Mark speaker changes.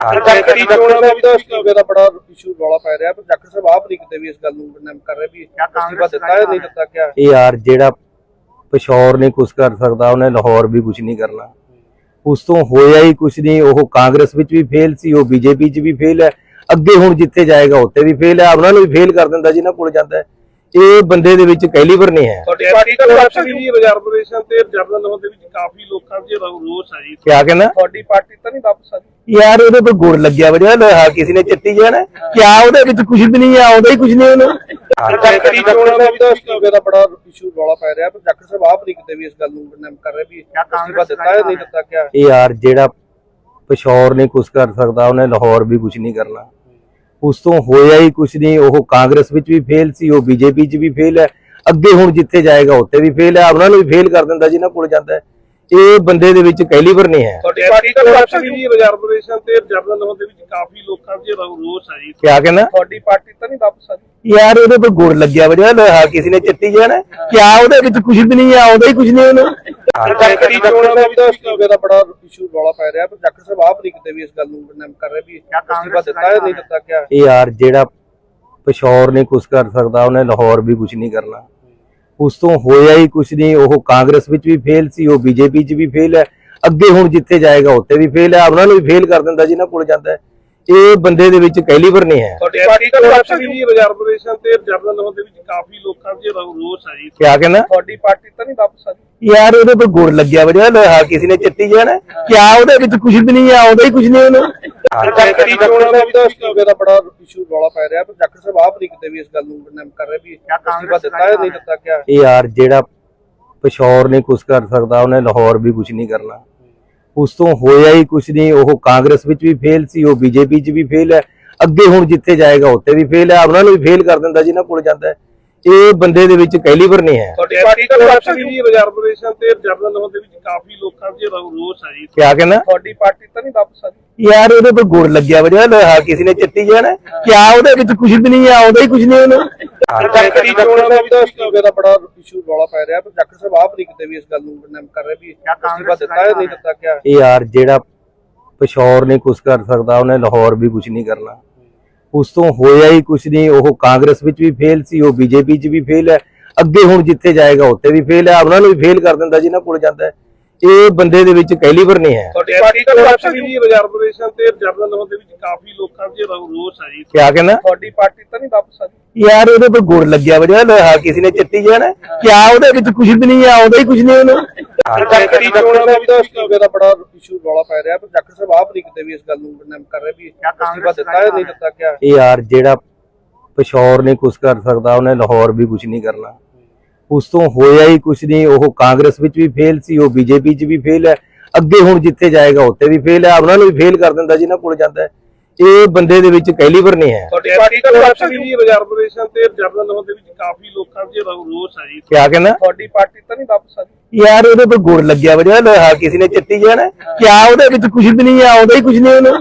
Speaker 1: ਸਰਕਾਰੀ ਚੋਣਾਂ ਦਾ ਵੀ ਤਾਂ ਅਸਤੀਫੇ ਦਾ ਬੜਾ ਇਸ਼ੂ ਰੌਲਾ ਪੈ ਰਿਹਾ ਪਰ ਜਾਖੜ ਸਾਹਿਬ ਆਪ ਨਹੀਂ ਕਿਤੇ ਵੀ ਇਸ ਗੱਲ ਨੂੰ ਕੰਡੈਮ ਕਰ ਰਹੇ ਵੀ ਅਸਤੀਫਾ ਦਿੱਤਾ ਹੈ ਨਹੀਂ ਦਿੱਤਾ ਕਿਆ।
Speaker 2: ਇਹ ਯਾਰ ਜਿਹੜਾ ਪਿਸ਼ੌਰ ਨਹੀਂ ਕੁਝ ਕਰ ਸਕਦਾ ਉਹਨੇ ਲਾਹੌਰ ਵੀ ਕੁਝ ਨਹੀਂ ਕਰਨਾ। ਉਸ ਤੋਂ ਹੋਇਆ ਹੀ ਕੁਝ ਨਹੀਂ ਉਹ ਕਾਂਗਰਸ ਵਿੱਚ ਵੀ ਫੇਲ ਸੀ ਉਹ ਬੀਜੇਪੀ 'ਚ ਵੀ ਫੇਲ ਹੈ। ਅੱਗੇ ਹੁਣ ਜਿੱਥੇ ਜਾਏਗਾ ਉੱਥੇ ਵੀ ਫੇਲ ਹੈ ਉਹਨਾਂ ਨੂੰ ਵੀ ਫੇਲ ਕਰ ਦਿੰਦਾ ਜਿਹਨਾਂ ਕੋਲ ਜਾਂਦਾ ਹੈ। ਇਹ ਬੰਦੇ ਦੇ ਵਿੱਚ ਕੈਲੀਬਰ ਨਹੀਂ ਹੈ।
Speaker 1: ਤੁਹਾਡੀ ਪਾਰਟੀ ਦਾ ਵਾਪਸ ਵੀ ਰਿਜ਼ਰਵੇਸ਼ਨ ਤੇ ਜਨਰਲ ਹੋਣ ਦੇ ਵਿੱਚ ਕਾਫੀ ਲੋਕਾਂ ਦੇ ਰੋਸ ਹੈ ਜੀ।
Speaker 2: ਕਿਆ ਕਹਿੰਦਾ?
Speaker 1: ਤੁਹਾਡੀ ਪਾਰਟੀ ਤਾਂ ਨਹੀਂ ਵਾਪਸ ਆ
Speaker 2: ਯਾਰ ਉਹਦੇ ਤੇ ਗੁੜ ਲੱਗਿਆ ਵਜਾ ਲੋਹਾ ਕਿਸੇ ਨੇ ਚੱਟੀ ਜਾਣਾ। ਕਿਆ ਉਹਦੇ ਵਿੱਚ ਕੁਝ ਵੀ ਨਹੀਂ ਆ ਆਉਂਦਾ ਹੀ ਕੁਝ ਨਹੀਂ ਉਹਨੂੰ।
Speaker 1: ਸਰਕਾਰੀ ਚੋਣਾਂ ਦਾ ਵੀ ਤਾਂ ਅਸਤੀਫੇ ਦਾ ਬੜਾ ਇਸ਼ੂ ਰੌਲਾ ਪੈ ਰਿਹਾ ਪਰ ਜਾਖੜ ਸਾਹਿਬ ਆਪ ਨਹੀਂ ਕਿਤੇ ਵੀ ਇਸ ਗੱਲ ਨੂੰ ਕੰਡੈਮ ਕਰ ਰਹੇ ਵੀ ਅਸਤੀਫਾ ਦਿੱਤਾ ਹੈ ਨਹੀਂ ਦਿੱਤਾ ਕਿਆ?
Speaker 2: ਇਹ ਯਾਰ ਜਿਹੜਾ ਪਿਸ਼ੌਰ ਨਹੀਂ ਕੁਝ ਕਰ ਸਕਦਾ ਉਹਨੇ ਲਾਹੌਰ ਵੀ ਕੁਝ ਨਹੀਂ ਕਰਨਾ। ਉਸ ਤੋਂ ਹੋਇਆ ਹੀ ਕੁਝ ਨਹੀਂ। ਉਹ ਕਾਂਗਰਸ ਵਿੱਚ ਵੀ ਫੇਲ ਸੀ, ਉਹ ਬੀਜੇਪੀ 'ਚ ਵੀ ਫੇਲ ਹੈ। ਅੱਗੇ ਹੁਣ ਜਿੱਥੇ ਜਾਏਗਾ, ਉੱਥੇ ਵੀ ਫੇਲ ਹੈ। ਉਹਨਾਂ ਨੂੰ ਵੀ ਫੇਲ ਕਰ ਦਿੰਦਾ ਜਿਹਨਾਂ ਕੋਲ ਜਾਂਦਾ ਹੈ। ਇਹ ਬੰਦੇ ਦੇ ਵਿੱਚ ਕੈਲੀਬਰ ਨਹੀਂ ਹੈ।
Speaker 1: ਤੁਹਾਡੀ ਪਾਰਟੀ ਵੀ ਰਿਜ਼ਰਵੇਸ਼ਨ ਤੇ ਜਨਰਲ ਹੋਣ ਦੇ ਵਿੱਚ ਕਾਫੀ ਲੋਕਾਂ ਦੇ ਰੋਸ ਹੈ ਜੀ।
Speaker 2: ਕਿਆ ਕਹਿੰਦਾ?
Speaker 1: ਤੁਹਾਡੀ ਪਾਰਟੀ ਤਾਂ ਨਹੀਂ ਵਾਪਸ ਆ ਜੀ
Speaker 2: ਯਾਰ ਉਹਦੇ ਤੇ ਗੁੜ ਲੱਗਿਆ ਵਜਾ ਲੋਹਾ ਕਿਸੇ ਨੇ ਚੱਟੀ ਜਾਣਾ ਕਿਆ ਉਹਦੇ ਵਿੱਚ ਕੁਝ ਵੀ ਨਹੀਂ ਆ ਆਉਂਦਾ ਹੀ ਕੁਝ ਨਹੀਂ ਉਹਨੂੰ।
Speaker 1: ਸਰਕਾਰੀ ਚੋਣਾਂ ਦਾ ਵੀ ਤਾਂ ਅਸਤੀਫੇ ਦਾ ਬੜਾ ਇਸ਼ੂ ਰੌਲਾ ਪੈ ਰਿਹਾ। ਪਰ ਜਾਖੜ ਸਾਹਿਬ ਆਪ ਨਹੀਂ ਕਿਤੇ ਵੀ ਇਸ ਗੱਲ ਨੂੰ ਕੰਡੈਮ ਕਰ ਰਹੇ ਵੀ ਅਸਤੀਫਾ ਦਿੱਤਾ ਹੈ ਨਹੀਂ ਦਿੱਤਾ ਕਿਆ?
Speaker 2: ਇਹ ਯਾਰ ਜਿਹੜਾ ਪਿਸ਼ੌਰ ਨਹੀਂ ਕੁਝ ਕਰ ਸਕਦਾ ਉਹਨੇ ਲਾਹੌਰ ਵੀ ਕੁਝ ਨਹੀਂ ਕਰਨਾ। ਉਸ ਤੋਂ ਹੋਇਆ ਹੀ ਕੁਝ ਨਹੀਂ ਉਹ ਕਾਂਗਰਸ ਵਿੱਚ ਵੀ ਫੇਲ ਸੀ ਉਹ ਬੀਜੇਪੀ 'ਚ ਵੀ ਫੇਲ ਹੈ। ਅੱਗੇ ਹੁਣ ਜਿੱਥੇ ਜਾਏਗਾ ਉੱਥੇ ਵੀ ਫੇਲ ਹੈ ਉਹਨਾਂ ਨੂੰ ਵੀ ਫੇਲ ਕਰ ਦਿੰਦਾ ਜਿਹਨਾਂ ਕੋਲ ਜਾਂਦਾ ਹੈ। ਇਹ ਬੰਦੇ ਦੇ ਵਿੱਚ ਕੈਲੀਬਰ ਨਹੀਂ ਹੈ।
Speaker 1: ਤੁਹਾਡੀ ਪਾਰਟੀ ਦਾ ਵਾਪਸ ਵੀ ਰਿਜ਼ਰਵੇਸ਼ਨ ਤੇ ਜਨਰਲ ਹੋਣ ਦੇ ਵਿੱਚ ਕਾਫੀ ਲੋਕਾਂ ਦੇ ਰੋਸ ਹੈ ਜੀ।
Speaker 2: ਕਿਆ ਕਹਿੰਦਾ?
Speaker 1: ਤੁਹਾਡੀ ਪਾਰਟੀ ਤਾਂ ਨਹੀਂ ਵਾਪਸ ਆ
Speaker 2: ਯਾਰ ਉਹਦੇ ਤੇ ਗੁੜ ਲੱਗਿਆ ਵਜਾ ਲੋਹਾ ਕਿਸੇ ਨੇ ਚੱਟੀ ਜਾਣਾ। ਕਿਆ ਉਹਦੇ ਵਿੱਚ ਕੁਝ ਵੀ ਨਹੀਂ ਆ ਆਉਂਦਾ ਹੀ ਕੁਝ ਨਹੀਂ ਉਹਨੂੰ।
Speaker 1: ਸਰਕਾਰੀ ਚੋਣਾਂ ਦਾ ਵੀ ਤਾਂ ਅਸਤੀਫੇ ਦਾ ਬੜਾ ਇਸ਼ੂ ਰੌਲਾ ਪੈ ਰਿਹਾ ਪਰ ਜਾਖੜ ਸਾਹਿਬ ਆਪ ਨਹੀਂ ਕਿਤੇ ਵੀ ਇਸ ਗੱਲ ਨੂੰ ਕੰਡੈਮ ਕਰ ਰਹੇ ਵੀ ਅਸਤੀਫਾ ਦਿੱਤਾ ਹੈ ਨਹੀਂ ਦਿੱਤਾ ਕਿਆ?
Speaker 2: ਇਹ ਯਾਰ ਜਿਹੜਾ ਪਿਸ਼ੌਰ ਨਹੀਂ ਕੁਝ ਕਰ ਸਕਦਾ ਉਹਨੇ ਲਾਹੌਰ ਵੀ ਕੁਝ ਨਹੀਂ ਕਰਨਾ। ਉਸ ਤੋਂ ਹੋਇਆ ਹੀ ਕੁਝ ਨਹੀਂ ਉਹ ਕਾਂਗਰਸ ਵਿੱਚ ਵੀ ਫੇਲ ਸੀ ਉਹ ਬੀਜੇਪੀ 'ਚ ਵੀ ਫੇਲ ਹੈ। ਅੱਗੇ ਹੁਣ ਜਿੱਥੇ ਜਾਏਗਾ ਉੱਥੇ ਵੀ ਫੇਲ ਹੈ ਉਹਨਾਂ ਨੂੰ ਵੀ ਫੇਲ ਕਰ ਦਿੰਦਾ ਜਿਹਨਾਂ ਕੋਲ ਜਾਂਦਾ ਹੈ। ਇਹ ਬੰਦੇ ਦੇ ਵਿੱਚ ਕੈਲੀਬਰ ਨਹੀਂ ਹੈ।
Speaker 1: ਤੁਹਾਡੀ ਪਾਰਟੀ ਦਾ ਵਾਪਸ ਵੀ ਰਿਜ਼ਰਵੇਸ਼ਨ ਤੇ ਜਨਰਲ ਹੋਣ ਦੇ ਵਿੱਚ ਕਾਫੀ ਲੋਕਾਂ ਦੇ ਰੋਸ ਹੈ ਜੀ।
Speaker 2: ਕਿਆ ਕਹਿੰਦਾ?
Speaker 1: ਤੁਹਾਡੀ ਪਾਰਟੀ ਤਾਂ ਨਹੀਂ ਵਾਪਸ ਆ ਜੀ
Speaker 2: ਯਾਰ ਉਹਦੇ ਤੇ ਗੁੜ ਲੱਗਿਆ ਵਜਾ ਲੋਹਾ ਕਿਸੇ ਨੇ ਚੱਟੀ ਜਾਣਾ ਕਿਆ ਉਹਦੇ ਵਿੱਚ ਕੁਝ ਵੀ ਨਹੀਂ ਆ ਆਉਂਦਾ ਹੀ ਕੁਝ ਨਹੀਂ ਉਹਨੂੰ।
Speaker 1: ਸਰਕਾਰੀ ਚੋਣਾਂ ਦਾ ਵੀ ਤਾਂ ਅਸਤੀਫੇ ਦਾ ਬੜਾ ਇਸ਼ੂ ਰੌਲਾ ਪੈ ਰਿਹਾ। ਪਰ ਜਾਖੜ ਸਾਹਿਬ ਆਪ ਨਹੀਂ ਕਿਤੇ ਵੀ ਇਸ ਗੱਲ ਨੂੰ ਕੰਡੈਮ ਕਰ ਰਹੇ ਵੀ ਅਸਤੀਫਾ ਦਿੱਤਾ ਹੈ ਨਹੀਂ ਦਿੱਤਾ ਕਿਆ?
Speaker 2: ਇਹ ਯਾਰ ਜਿਹੜਾ ਪਿਸ਼ੌਰ ਨਹੀਂ ਕੁਝ ਕਰ ਸਕਦਾ ਉਹਨੇ ਲਾਹੌਰ ਵੀ ਕੁਝ ਨਹੀਂ ਕਰਨਾ। ਉਸ ਤੋਂ ਹੋਇਆ ਹੀ ਕੁਝ ਨਹੀਂ ਉਹ ਕਾਂਗਰਸ ਵਿੱਚ ਵੀ ਫੇਲ ਸੀ ਉਹ ਬੀਜੇਪੀ 'ਚ ਵੀ ਫੇਲ ਹੈ। ਅੱਗੇ ਹੁਣ ਜਿੱਥੇ ਜਾਏਗਾ ਉੱਥੇ ਵੀ ਫੇਲ ਹੈ ਉਹਨਾਂ ਨੂੰ ਵੀ ਫੇਲ ਕਰ ਦਿੰਦਾ ਜਿਹਨਾਂ ਕੋਲ ਜਾਂਦਾ ਹੈ। ਇਹ ਬੰਦੇ ਦੇ ਵਿੱਚ ਕੈਲੀਬਰ ਨਹੀਂ ਹੈ।
Speaker 1: ਤੁਹਾਡੀ ਪਾਰਟੀ ਦਾ ਵਾਪਸ ਵੀ ਰਿਜ਼ਰਵੇਸ਼ਨ ਤੇ ਜਨਰਲ ਹੋਣ ਦੇ ਵਿੱਚ ਕਾਫੀ ਲੋਕਾਂ ਦੇ ਰੋਸ ਹੈ ਜੀ।
Speaker 2: ਕਿਆ ਕਹਿੰਦਾ?
Speaker 1: ਤੁਹਾਡੀ ਪਾਰਟੀ ਤਾਂ ਨਹੀਂ ਵਾਪਸ ਆ ਜੀ
Speaker 2: ਯਾਰ ਉਹਦੇ ਤੇ ਗੁੜ ਲੱਗਿਆ ਵਜਾ ਲੋਹਾ ਕਿਸੇ ਨੇ ਚੱਟੀ ਜਾਣਾ। ਕਿਆ ਉਹਦੇ ਵਿੱਚ ਕੁਝ ਵੀ ਨਹੀਂ ਆ ਆਉਂਦਾ ਹੀ ਕੁਝ ਨਹੀਂ ਉਹਨੂੰ।
Speaker 1: ਸਰਕਾਰੀ ਚੋਣਾਂ ਦਾ ਵੀ ਤਾਂ ਅਸਤੀਫੇ ਦਾ ਬੜਾ ਇਸ਼ੂ ਰੌਲਾ ਪੈ ਰਿਹਾ ਪਰ ਜਾਖੜ ਸਾਹਿਬ ਆਪ ਨਹੀਂ ਕਿਤੇ ਵੀ ਇਸ ਗੱਲ ਨੂੰ ਕੰਡੈਮ ਕਰ ਰਹੇ ਵੀ ਅਸਤੀਫਾ ਦਿੱਤਾ ਹੈ ਨਹੀਂ ਦਿੱਤਾ ਕਿਆ?
Speaker 2: ਇਹ ਯਾਰ ਜਿਹੜਾ ਪਿਸ਼ੌਰ ਨਹੀਂ ਕੁਝ ਕਰ ਸਕਦਾ ਉਹਨੇ ਲਾਹੌਰ ਵੀ ਕੁਝ ਨਹੀਂ ਕਰਨਾ। ਉਸ ਤੋਂ ਹੋਇਆ ਹੀ ਕੁਝ ਨਹੀਂ ਉਹ ਕਾਂਗਰਸ ਵਿੱਚ ਵੀ ਫੇਲ ਸੀ ਉਹ ਬੀਜੇਪੀ 'ਚ ਵੀ ਫੇਲ ਹੈ। ਅੱਗੇ ਹੁਣ ਜਿੱਥੇ ਜਾਏਗਾ ਉੱਥੇ ਵੀ ਫੇਲ ਹੈ ਉਹਨਾਂ ਨੂੰ ਵੀ ਫੇਲ ਕਰ ਦਿੰਦਾ ਜਿਹਨਾਂ ਕੋਲ ਜਾਂਦਾ ਹੈ। ਇਹ ਬੰਦੇ ਦੇ ਵਿੱਚ ਕੈਲੀਬਰ ਨਹੀਂ ਹੈ।
Speaker 1: ਤੁਹਾਡੀ ਪਾਰਟੀ ਦਾ ਵਾਪਸ ਵੀ ਰਿਜ਼ਰਵੇਸ਼ਨ ਤੇ ਜਨਰਲ ਹੋਣ ਦੇ ਵਿੱਚ ਕਾਫੀ ਲੋਕਾਂ ਦੇ ਰੋਸ ਹੈ ਜੀ।
Speaker 2: ਕਿਆ ਕਹਿੰਦਾ?
Speaker 1: ਤੁਹਾਡੀ ਪਾਰਟੀ ਤਾਂ ਨਹੀਂ ਵਾਪਸ ਆ
Speaker 2: ਯਾਰ ਉਹਦੇ ਤੇ ਗੁੜ ਲੱਗਿਆ ਵਜਾ ਲੋਹਾ ਕਿਸੇ ਨੇ ਚੱਟੀ ਜਾਣਾ। ਕਿਆ ਉਹਦੇ ਵਿੱਚ ਕੁਝ ਵੀ ਨਹੀਂ ਆ ਆਉਂਦਾ ਹੀ ਕੁਝ ਨਹੀਂ ਉਹਨੂੰ।